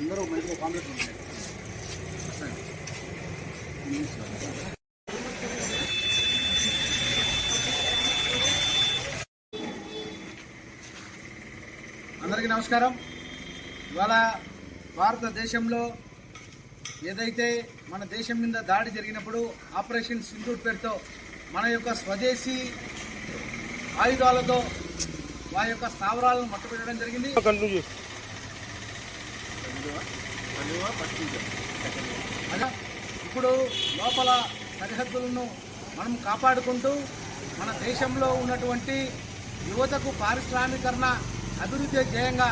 అందరూ మంచిగా కాంప్లెక్స్ ఉంటాయి అందరికీ నమస్కారం. ఇవాళ భారతదేశంలో ఏదైతే మన దేశం మీద దాడి జరిగినప్పుడు ఆపరేషన్ సింధూర్ పేరుతో మన యొక్క స్వదేశీ ఆయుధాలతో వారి యొక్క స్థావరాలను మట్టుపెట్టడం జరిగింది. ఇప్పుడు లోపల సరిహద్దులను మనం కాపాడుకుంటూ మన దేశంలో ఉన్నటువంటి యువతకు పారిశ్రామీకరణ అభివృద్ధి ధ్యేయంగా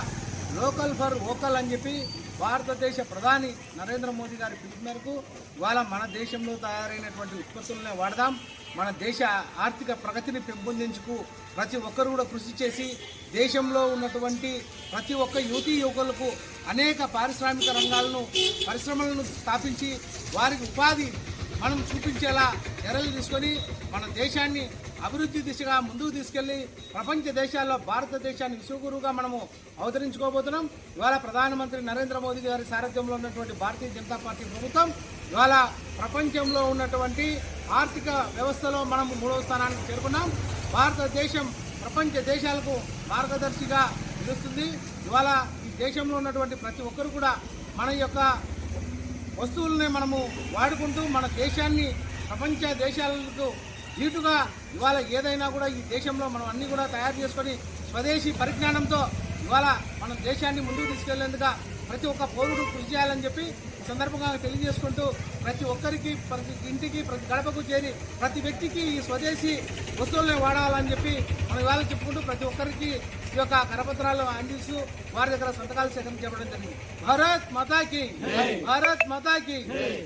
లోకల్ ఫర్ ఓకల్ అని చెప్పి భారతదేశ ప్రధాని నరేంద్ర మోదీ గారి పిలుపు మేరకు ఇవాళ మన దేశంలో తయారైనటువంటి ఉత్పత్తులనే వాడదాం. మన దేశ ఆర్థిక ప్రగతిని పెంపొందించుకు ప్రతి ఒక్కరు కూడా కృషి చేసి దేశంలో ఉన్నటువంటి ప్రతి ఒక్క యువతీ యువకులకు అనేక పారిశ్రామిక రంగాలను పరిశ్రమలను స్థాపించి వారికి ఉపాధి మనం చూపించేలా చర్యలు తీసుకొని మన దేశాన్ని అభివృద్ధి దిశగా ముందుకు తీసుకెళ్ళి ప్రపంచ దేశాల్లో భారతదేశాన్ని విశ్వగురువుగా మనము అవతరించుకోబోతున్నాం. ఇవాళ ప్రధానమంత్రి నరేంద్ర మోదీ గారి సారథ్యంలో ఉన్నటువంటి భారతీయ జనతా పార్టీ ప్రభుత్వం ఇవాళ ప్రపంచంలో ఉన్నటువంటి ఆర్థిక వ్యవస్థలో మనం మూడవ స్థానానికి చేరుకున్నాం. భారతదేశం ప్రపంచ దేశాలకు మార్గదర్శిగా నిలుస్తుంది. ఇవాళ ఈ దేశంలో ఉన్నటువంటి ప్రతి ఒక్కరు కూడా మన యొక్క వస్తువులనే మనము వాడుకుంటూ మన దేశాన్ని ప్రపంచ దేశాలకు ధీటుగా ఇవాళ ఏదైనా కూడా ఈ దేశంలో మనం అన్ని కూడా తయారు చేసుకొని స్వదేశీ పరిజ్ఞానంతో ఇవాళ మన దేశాన్ని ముందుకు తీసుకెళ్ళేందుగా ప్రతి ఒక్క పౌరుడు కృషి చేయాలని చెప్పి సందర్భంగా తెలియజేసుకుంటూ ప్రతి ఒక్కరికి ప్రతి ఇంటికి ప్రతి గడపకు చేరి ప్రతి వ్యక్తికి ఈ స్వదేశీ వస్తువుల్ని వాడాలని చెప్పి మనం ఇవాళ చెప్పుకుంటూ ప్రతి ఒక్కరికి ఈ యొక్క కరపత్రాలు అందిస్తూ వారి దగ్గర సంతకాలు సేకరణ చేయడం జరిగింది. భారత్ మాతాకి భారత్ మాతాకి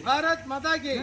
భారత్ మాతాకి.